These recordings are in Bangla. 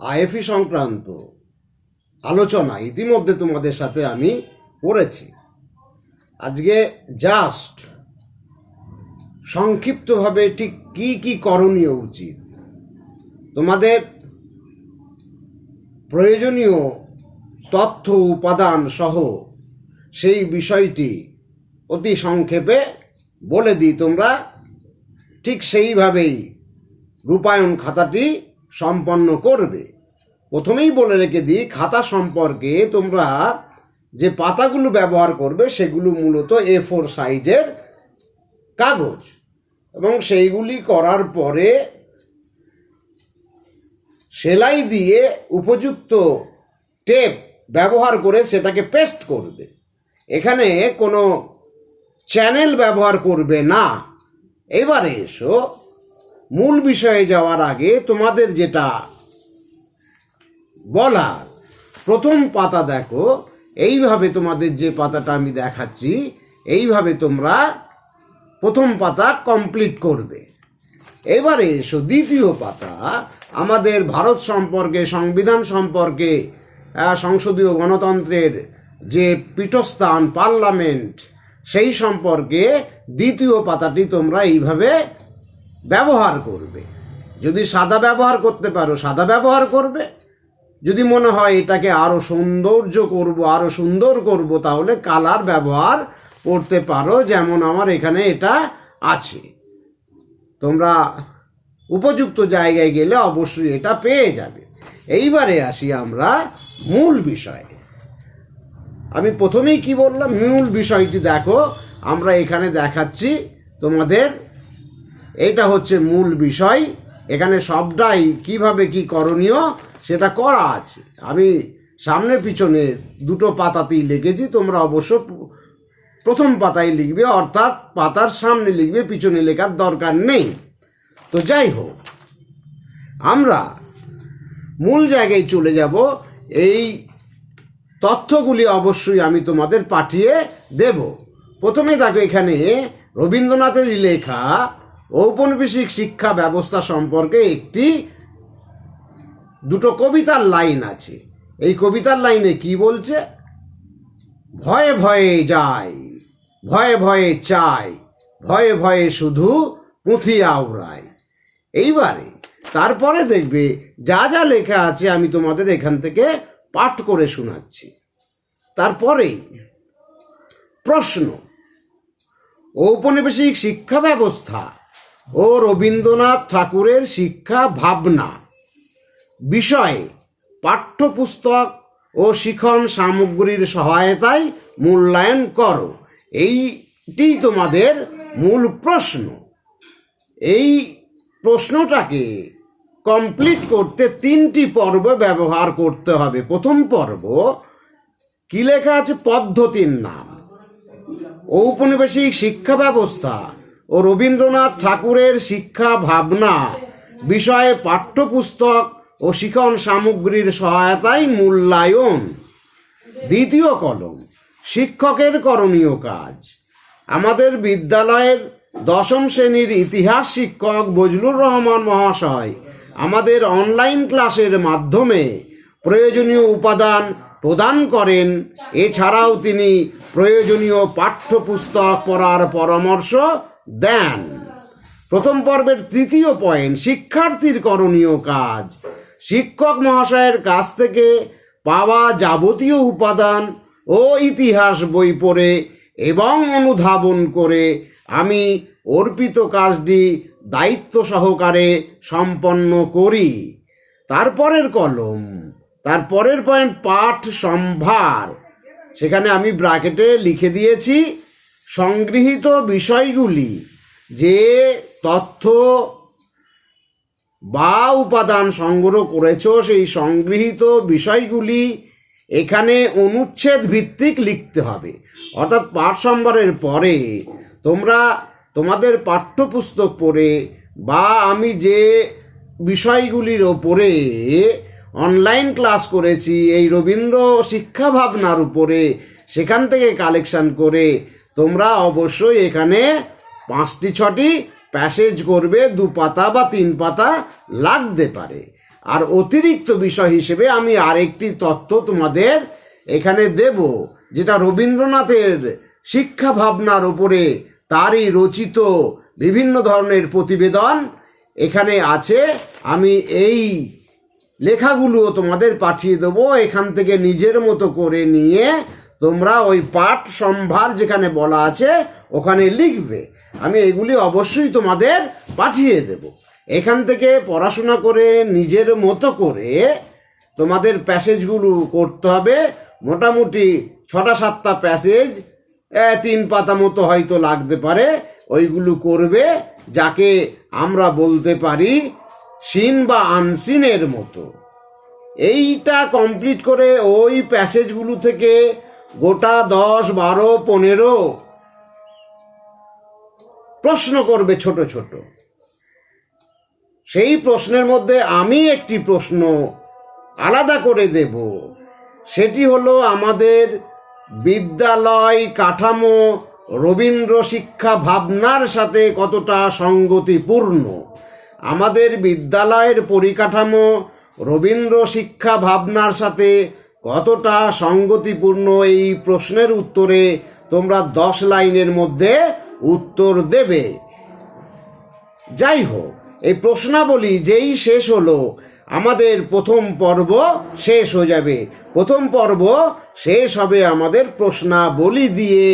আইএফই সংক্রান্ত আলোচনা ইতিমধ্যে তোমাদের সাথে আমি করেছি। আজকে জাস্ট সংক্ষিপ্তভাবে ঠিক কি কি করণীয় উচিত? তোমাদের প্রয়োজনীয় তথ্য, উপাদান সহ সেই বিষয়টি অতি সংক্ষেপে বলে দিই তোমরা। ঠিক সেইভাবেই রূপায়ণ খাতাটি সম্পন্ন করবে। প্রথমেই বলে রেখে দিই, খাতা সম্পর্কে তোমরা যে পাতাগুলো ব্যবহার করবে সেগুলো মূলত এ ফোর সাইজের কাগজ। এবং সেইগুলি করার পরে সেলাই দিয়ে উপযুক্ত টেপ ব্যবহার করে সেটাকে পেস্ট করবে। এখানে কোনো চ্যানেল ব্যবহার করবে না। এবারে এসো মূল বিষয়ে যাওয়ার আগে তোমাদের যেটা বলা প্রথম পাতা দেখো, এইভাবে তোমাদের যে পাতাটা আমি দেখাচ্ছি, এইভাবে তোমরা প্রথম পাতা কমপ্লিট করবে। এবারে এসো, দ্বিতীয় পাতা, আমাদের ভারত সম্পর্কে, সংবিধান সম্পর্কে সংসদীয় গণতন্ত্রের যে পীঠস্থান, পার্লামেন্ট, সেই সম্পর্কে দ্বিতীয় পাতাটি তোমরা এইভাবে ব্যবহার করবে। যদি সাদা ব্যবহার করতে পারো, সাদা ব্যবহার করবে। যদি মনে হয় এটাকে আরও সৌন্দর্য করব, আরও সুন্দর করব, তাহলে কালার ব্যবহার করতে পারো, যেমন আমার এখানে এটা আছে। তোমরা উপযুক্ত জায়গায় গেলে অবশ্যই এটা পেয়ে যাবে। এইবারে আসি আমরা মূল বিষয়ে। আমি প্রথমেই কি বললাম? মূল বিষয়টি দেখো, আমরা এখানে দেখাচ্ছি তোমাদের এটা হচ্ছে মূল বিষয়। এখানে সবটাই কীভাবে কি করণীয়, সেটা করা আছে। আমি সামনে পিছনে দুটো পাতাতেই লিখেছি, তোমরা অবশ্য প্রথম পাতায় লিখবে, অর্থাৎ পাতার সামনে লিখবে, পিছনে লেখার দরকার নেই। তো যাই হোক, আমরা মূল জায়গায় চলে যাব। এই তথ্যগুলি অবশ্যই আমি তোমাদের পাঠিয়ে দেব। প্রথমে দেখো এখানে রবীন্দ্রনাথের লেখা ঔপনিবেশিক শিক্ষা ব্যবস্থা সম্পর্কে একটি দুটো কবিতার লাইন আছে। এই কবিতার লাইনে কি বলছে? ভয়ে ভয়ে যাই, ভয়ে ভয়ে চাই, ভয়ে ভয়ে শুধু পুঁথি আওড়াই। এইবারে তারপরে দেখবে যা যা লেখা আছে আমি তোমাদের এখান থেকে পাঠ করে শোনাচ্ছি। তারপরেই প্রশ্ন, ঔপনিবেশিক শিক্ষা ব্যবস্থা ও রবীন্দ্রনাথ ঠাকুরের শিক্ষা ভাবনা। বিষয়ে, পাঠ্যপুস্তক ও শিখন সামগ্রীর সহায়তায় মূল্যায়ন করো। এইটি তোমাদের মূল প্রশ্ন। এই প্রশ্নটাকে কমপ্লিট করতে তিনটি পর্ব ব্যবহার করতে হবে। প্রথম পর্ব, কি লেখা আছে? পদ্ধতির নাম। ঔপনিবেশিক শিক্ষা ব্যবস্থা। ও রবীন্দ্রনাথ ঠাকুরের শিক্ষা ভাবনা বিষয়ে পাঠ্যপুস্তক ও শিখন সামগ্রীর সহায়তায় মূল্যায়ন। দ্বিতীয় কলম, শিক্ষকের করণীয় কাজ। আমাদের বিদ্যালয়ের দশম শ্রেণির ইতিহাস শিক্ষক বজলুর রহমান মহাশয় আমাদের অনলাইন ক্লাসের মাধ্যমে প্রয়োজনীয় উপাদান প্রদান করেন। এছাড়াও তিনি প্রয়োজনীয় পাঠ্যপুস্তক পড়ার পরামর্শ দেন প্রথম পর্বের তৃতীয় পয়েন্ট শিক্ষার্থীর করণীয় কাজ। শিক্ষক মহাশয়ের কাছ থেকে পাওয়া যাবতীয় উপাদান ও ইতিহাস বই পড়ে এবং অনুধাবন করে আমি অর্পিত কাজটি দায়িত্ব সহকারে সম্পন্ন করি। তারপরের কলম, তারপরের পয়েন্ট পাঠ সম্ভার। সেখানে আমি ব্রাকেটে লিখে দিয়েছি সংগৃহীত বিষয়গুলি যে তথ্য বা উপাদান সংগ্রহ করেছ, সেই সংগৃহীত বিষয়গুলি এখানে অনুচ্ছেদ ভিত্তিক লিখতে হবে। অর্থাৎ পাঠ সম্ভারের পরে তোমরা তোমাদের পাঠ্যপুস্তক পড়ে বা আমি যে বিষয়গুলির ওপরে অনলাইন ক্লাস করেছি, এই রবীন্দ্র শিক্ষা ভাবনার উপরে সেখান থেকে কালেকশন করে তোমরা অবশ্যই এখানে পাঁচটি, ছটি প্যাসেজ করবে, দু পাতা বা তিন পাতা লাগতে পারে। আর অতিরিক্ত বিষয় হিসেবে আমি আরেকটি তত্ত্ব তোমাদের এখানে দেব, যেটা রবীন্দ্রনাথের শিক্ষা ভাবনার উপরে তারই রচিত বিভিন্ন ধরনের প্রতিবেদন এখানে আছে। আমি এই লেখাগুলো তোমাদের পাঠিয়ে দেবো, এখান থেকে নিজের মতো করে নিয়ে তোমরা ওই পাঠ সম্ভার যেখানে বলা আছে, ওখানে লিখবে। আমি এগুলি অবশ্যই তোমাদের পাঠিয়ে দেব। এখান থেকে পড়াশোনা করে, নিজের মতো করে তোমাদের প্যাসেজগুলো করতে হবে। মোটামুটি ছটা সাতটা প্যাসেজ তিন পাতা মতো হয়তো লাগতে পারে। ওইগুলো করবে, যাকে আমরা বলতে পারি সিন বা আনসিনের মতো। এইটা কমপ্লিট করে ওই প্যাসেজগুলো থেকে গোটা দশ, বারো, পনেরো। প্রশ্ন করবে ছোট ছোট। সেই প্রশ্নের মধ্যে আমি একটি প্রশ্ন আলাদা করে দেব। সেটি হলো আমাদের বিদ্যালয় কাঠামো রবীন্দ্র শিক্ষা ভাবনার সাথে কতটা সঙ্গতিপূর্ণ? আমাদের বিদ্যালয়ের পরিকাঠামো রবীন্দ্র শিক্ষা ভাবনার সাথে কতটা সঙ্গতিপূর্ণ এই প্রশ্নের উত্তরে তোমরা দশ লাইনের মধ্যে উত্তর দেবে। যাই হোক, এই প্রশ্নাবলী যেই শেষ হলো আমাদের প্রথম পর্ব শেষ হয়ে যাবে। প্রথম পর্ব শেষ হবে আমাদের প্রশ্নাবলী দিয়ে।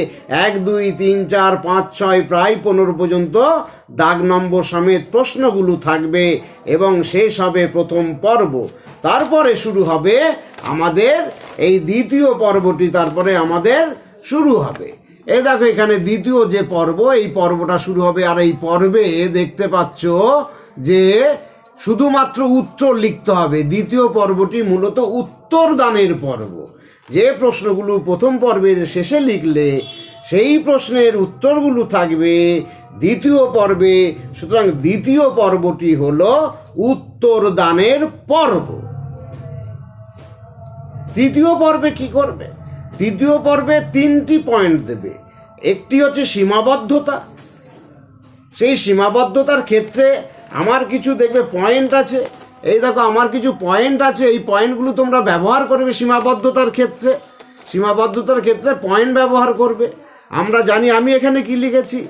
এক, দুই, তিন, চার, পাঁচ, ছয়, প্রায় পনেরো পর্যন্ত দাগ নম্বর সমেত প্রশ্নগুলো থাকবে এবং শেষ হবে প্রথম পর্ব। তারপরে শুরু হবে আমাদের এই দ্বিতীয় পর্বটি, তারপরে আমাদের শুরু হবে। এ দেখো এখানে দ্বিতীয় যে পর্ব, এই পর্বটা শুরু হবে। আর এই পর্বে দেখতে পাচ্ছ যে শুধুমাত্র উত্তর লিখতে হবে। দ্বিতীয় পর্বটি মূলত উত্তর দানের পর্ব। যে প্রশ্নগুলো প্রথম পর্বের শেষে লিখলে সেই প্রশ্নের উত্তরগুলো থাকবে দ্বিতীয় পর্বে। সুতরাং দ্বিতীয় পর্বটি হল উত্তর দানের পর্ব। তৃতীয় পর্বে কি করবে? তৃতীয় পর্বে তিনটি পয়েন্ট দেবে। একটি হচ্ছে সীমাবদ্ধতা। সেই সীমাবদ্ধতার ক্ষেত্রে আমার কিছু দেখবে পয়েন্ট আছে। এই দেখো, আমার কিছু পয়েন্ট আছে। এই পয়েন্টগুলো তোমরা ব্যবহার করবে সীমাবদ্ধতার ক্ষেত্রে। সীমাবদ্ধতার ক্ষেত্রে পয়েন্ট ব্যবহার করবে। আমরা জানি আমি এখানে কি লিখেছি?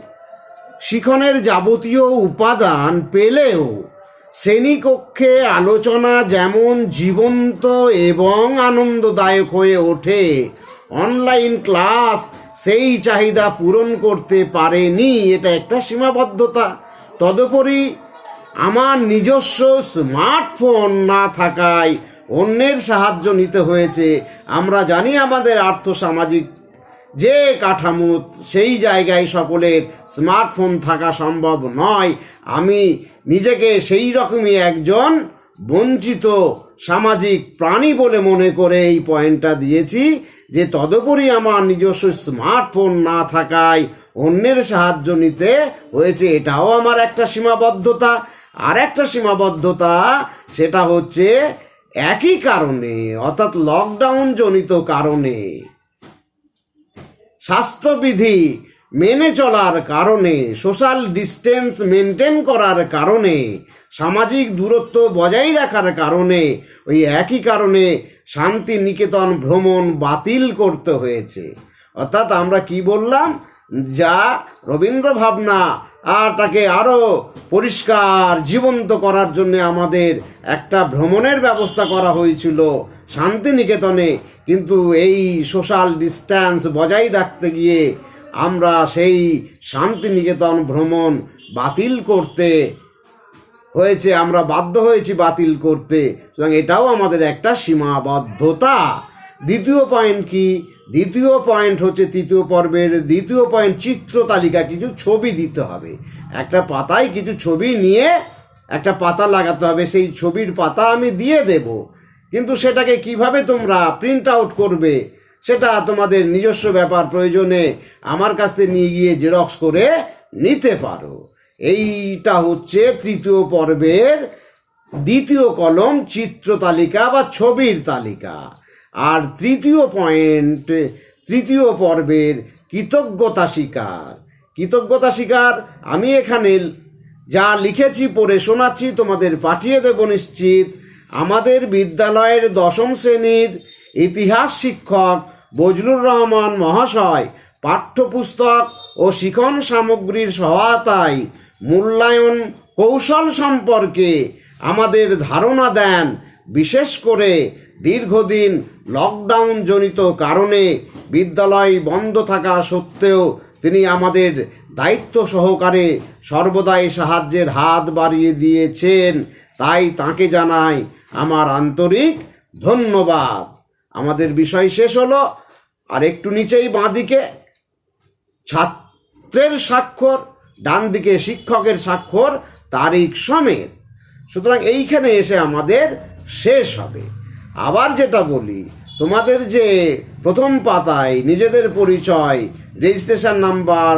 শিখনের যাবতীয় উপাদান পেলেও শ্রেণীকক্ষে আলোচনা যেমন জীবন্ত এবং আনন্দদায়ক হয়ে ওঠে অনলাইন ক্লাস সেই চাহিদা পূরণ করতে পারেনি। এটা একটা সীমাবদ্ধতা। তদুপরি আমার নিজস্ব স্মার্টফোন না থাকায় অন্যের সাহায্য নিতে হয়েছে। আমরা জানি আমাদের আর্থসামাজিক যে কাঠামো, সেই জায়গায় সকলের স্মার্টফোন থাকা সম্ভব নয়। আমি নিজেকে সেই রকমই একজন বঞ্চিত সামাজিক প্রাণী বলে মনে করে এই পয়েন্টটা দিয়েছি যে তদুপরি আমার নিজস্ব স্মার্টফোন না থাকায় অন্যের সাহায্য নিতে হয়েছে। এটাও আমার একটা সীমাবদ্ধতা। আর একটা সীমাবদ্ধতা সেটা হচ্ছে একই কারণে, অর্থাৎ লকডাউন জনিত কারণে। স্বাস্থ্যবিধি মেনে চলার কারণে সোশ্যাল ডিস্টেন্স মেনটেন করার কারণে, সামাজিক দূরত্ব বজায় রাখার কারণে ওই একই কারণে শান্তি নিকেতন ভ্রমণ বাতিল করতে হয়েছে। অর্থাৎ আমরা কি বললাম? যা রবীন্দ্র ভাবনা আর তাকে আরও পরিষ্কার জীবন্ত করার জন্য আমাদের একটা ভ্রমণের ব্যবস্থা করা হয়েছিল শান্তিনিকেতনে। কিন্তু এই সোশ্যাল ডিস্ট্যান্স বজায় রাখতে গিয়ে আমরা সেই শান্তিনিকেতন ভ্রমণ বাতিল করতে হয়েছে, আমরা বাধ্য হয়েছি বাতিল করতে। সুতরাং এটাও আমাদের একটা সীমাবদ্ধতা। দ্বিতীয় পয়েন্ট কি? দ্বিতীয় পয়েন্ট হচ্ছে তৃতীয় পর্বের দ্বিতীয় পয়েন্ট চিত্র তালিকা, কিছু ছবি দিতে হবে। একটা পাতায় কিছু ছবি নিয়ে একটা পাতা লাগাতে হবে, সেই ছবির পাতা আমি দিয়ে দেব। কিন্তু সেটাকে কীভাবে তোমরা প্রিন্ট আউট করবে, সেটা তোমাদের নিজস্ব ব্যাপার প্রয়োজনে আমার কাছ নিয়ে গিয়ে জেরক্স করে নিতে পারো। এইটা হচ্ছে তৃতীয় পর্বের দ্বিতীয় কলম চিত্র তালিকা বা ছবির তালিকা। আর তৃতীয় পয়েন্ট তৃতীয় পর্বের কৃতজ্ঞতা শিকার। কৃতজ্ঞতা শিকার, আমি এখানে যা লিখেছি, পড়ে শোনাচ্ছি, তোমাদের পাঠিয়ে দেব নিশ্চিত। আমাদের বিদ্যালয়ের দশম শ্রেণির ইতিহাস শিক্ষক বজলুর রহমান মহাশয় পাঠ্যপুস্তক ও শিখন সামগ্রীর সহায়তায় মূল্যায়ন কৌশল সম্পর্কে আমাদের ধারণা দেন। বিশেষ করে দীর্ঘদিন লকডাউন জনিত কারণে বিদ্যালয় বন্ধ থাকা সত্ত্বেও তিনি আমাদের দায়িত্ব সহকারে সর্বদাই সাহায্যের হাত বাড়িয়ে দিয়েছেন। তাই তাকে জানাই আমার আন্তরিক ধন্যবাদ। আমাদের বিষয় শেষ হলো। আর একটু নিচেই বাঁদিকে ছাত্রের স্বাক্ষর ডান দিকে শিক্ষকের স্বাক্ষর, তারিখ সমেত। সুতরাং এইখানে এসে আমাদের শেষ হবে। আবার যেটা বলি, তোমাদের যে প্রথম পাতায় নিজেদের পরিচয় রেজিস্ট্রেশন নাম্বার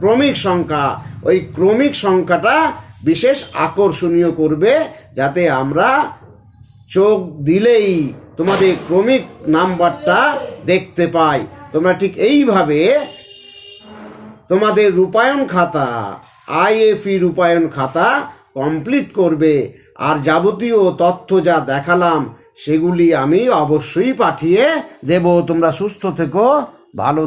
ক্রমিক সংখ্যা, ওই ক্রমিক সংখ্যাটা বিশেষ আকর্ষণীয় করবে যাতে আমরা চোখ দিলেই তোমাদের ক্রমিক নাম্বারটা দেখতে পাই। তোমরা ঠিক এইভাবে তোমাদের রূপায়ণ খাতা আইএফই রূপায়ণ খাতা কমপ্লিট করবে। আর যাবতীয় তথ্য যা দেখালাম সেগুলি আমি অবশ্যই পাঠিয়ে দেব। তোমরা সুস্থ থেকো ভালো